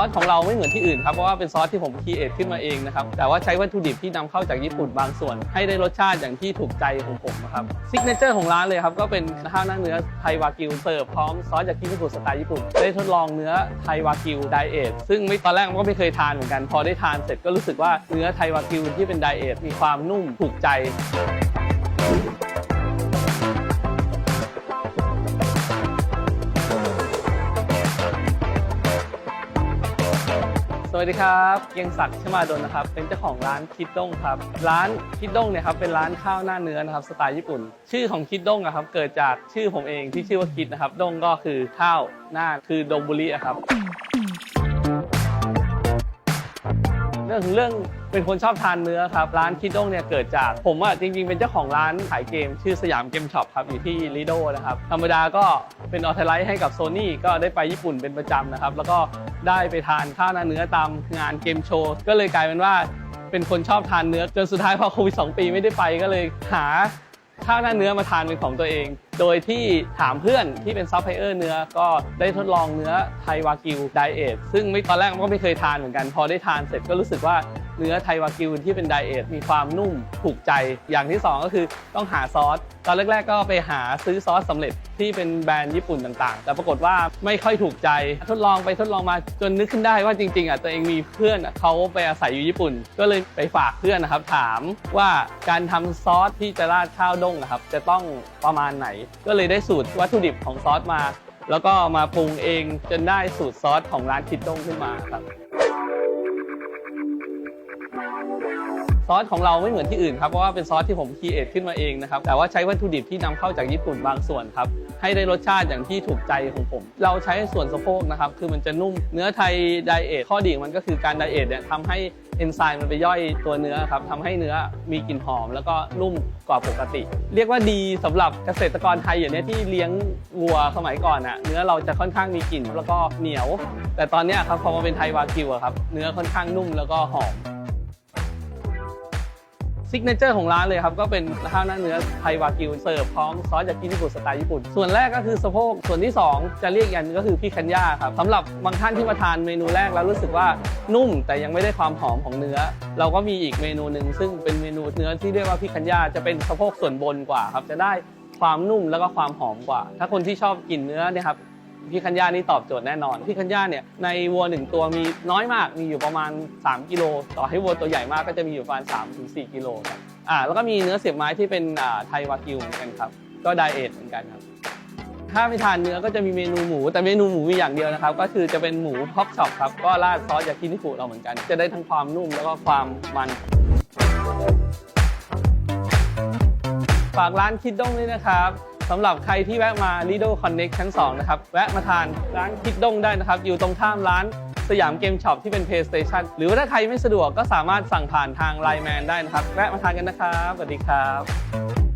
ซอสของเราไม่เหมือนที่อื่นครับเพราะว่าเป็นซอสที่ผมคีเอทขึ้นมาเองนะครับแต่ว่าใช้วัตถุดิบที่นำเข้าจากญี่ปุ่นบางส่วน ให้ได้รสชาติอย่างที่ถูกใจของผมนะครับซิกเนเจอร์ของร้านเลยครับก็เป็นข้าวหน้าเนื้อไทยวากิวเสิร์ฟพร้อมซอสยากินิคุสไตล์ญี่ปุ่นได้ทดลองเนื้อไทยวากิวไดเอทซึ่งไม่ตอนแรกก็ไม่เคยทานเหมือนกัน พอได้ทานเสร็จก็รู้สึกว่าเนื้อไทยวากิวที่เป็นไดเอทมีความนุ่มถูกใจ วัสดีครับเกียงศักดิ์ชมาดลนะครับ เป็นเจ้าของร้านคิดด้งครับ ร้านคิดด้งเนี่ยครับเป็นร้านข้าวหน้าเนื้อนะครับสไตล์ญี่ปุ่น ชื่อของคิดด้งอะครับเกิดจากชื่อผมเองที่ชื่อว่าคิดนะครับด้งก็คือข้าวหน้าคือดงบุรีอะครับ เรื่องเรื่องเป็นคนชอบทานเนื้อครับ ร้านคิดด้งเนี่ยเกิดจากผมอะจริง ๆ เป็นเจ้าของร้านขายเกม ชื่อสยามเกมช็อปครับอยู่ที่ลิโดนะครับ ธรรมดาก็เป็นออเทไลท์ให้กับโซนี่ก็ได้ไปญี่ปุ่นเป็นประจำนะครับ แล้วก็ได้ไปทานข้าวหน้าเนื้อตามงานเกมโชว์ก็เลยกลายเป็นว่าเป็นคนชอบทานเนื้อจนสุดท้ายพอโควิด2ปีไม่ได้ไปก็เลยหา ข้าวหน้าเนื้อมาทานเป็นของตัวเอง โดยที่ถามเพื่อนที่เป็นซัพพลายเออร์เนื้อก็ได้ทดลองเนื้อไทยวากิวไดเอทซึ่งไม่ตอนแรกก็ไม่เคยทานเหมือนกัน พอได้ทานเสร็จก็รู้สึกว่า เนื้อไทยวากิวที่เป็นไดเอทมีความนุ่มถูกใจอย่างที่สองก็คือต้องหาซอส ตอนแรก ๆ ก็ไปหาซื้อซอสสำเร็จที่เป็นแบรนด์ญี่ปุ่นต่างๆ แต่ปรากฏว่าไม่ค่อยถูกใจทดลองไปทดลองมาจนนึกขึ้นได้ว่าจริงๆอะตัวเองมีเพื่อนเขาไปอาศัยอยู่ญี่ปุ่น ก็เลยไปฝากเพื่อนนะครับถามว่าการทำซอสที่จะราดข้าวด้งนะครับจะต้องประมาณไหน ก็เลยได้สูตรวัตถุดิบของซอสมา แล้วก็มาปรุงเองจนได้สูตรซอสของร้านคิดด้งขึ้นมาครับ ซอสของเราไม่เหมือนที่อื่นครับเพราะว่าเป็นซอสที่ผมคีเอทขึ้นมาเองนะครับแต่ว่าใช้วัตถุดิบที่นำเข้าจากญี่ปุ่นบางส่วนครับให้ได้รสชาติอย่างที่ถูกใจของผม เราใช้ส่วนสะโพกนะครับคือมันจะนุ่มเนื้อไทยไดเอทข้อดีของมันก็คือการไดเอทเนี่ยทำให้เอนไซม์มันไปย่อยตัวเนื้อครับทำให้เนื้อมีกลิ่นหอม แล้วก็นุ่มกว่าปกติ เรียกว่าดีสำหรับเกษตรกรไทยอย่างนี้ที่เลี้ยงวัวสมัยก่อนอะเนื้อเราจะค่อนข้างมีกลิ่นแล้วก็เหนียว แต่ตอนนี้ครับพอมาเป็นไทยวากิวครับเนื้อค่อนข้างนุ่มแล้วก็หอม ซิกเนเจอร์ของร้านเลยครับ ก็เป็นข้าวหน้าเนื้อไทยวากิวเสิร์ฟพร้อมซอสยากินิคุสไตล์ญี่ปุ่น ส่วนแรกก็คือสะโพกส่วนที่ 2 จะเรียกยันก็คือพี่คันย่าครับสำหรับบางท่านที่มาทานเมนูแรกแล้วรู้สึกว่านุ่มแต่ยังไม่ได้ความหอมของเนื้อ เราก็มีอีกเมนูหนึ่งซึ่งเป็นเมนูเนื้อที่เรียกว่าพี่คันย่าจะเป็นสะโพกส่วนบนกว่าครับจะได้ความนุ่มแล้วก็ความหอมกว่า ถ้าคนที่ชอบกินเนื้อเนี่ยครับ พี่คัญญานี่ตอบโจทย์แน่นอน พี่คัญญาเนี่ยในวัวหนึ่งตัวมีน้อยมากมีอยู่ประมาณ 3 กิโล ต่อให้วัวตัวใหญ่มากก็จะมีอยู่ประมาณ3-4กิโลครับอ่าแล้วก็มีเนื้อเสียบไม้ที่เป็นอ่าไทยวากิวเหมือนกันครับ ก็ไดเอทเหมือนกันครับ ถ้าไม่ทานเนื้อก็จะมีเมนูหมู แต่เมนูหมูมีอย่างเดียวนะครับ ก็คือจะเป็นหมูพ็อกช็อปครับ ก็ราดซอสยากินิคุเราเหมือนกัน จะได้ทั้งความนุ่มแล้วก็ความมันฝากร้านคิดด้งด้วยนะครับ สำหรับใครที่แวะมา Lido Connect ชั้น 2 นะครับ แวะมาทานร้านคิดด้งได้นะครับ อยู่ตรงข้ามร้านสยามเกมช็อปที่เป็น PlayStation หรือว่าถ้าใครไม่สะดวกก็สามารถสั่งผ่านทาง Line Man ได้นะครับ แวะมาทานกันนะครับ สวัสดีครับ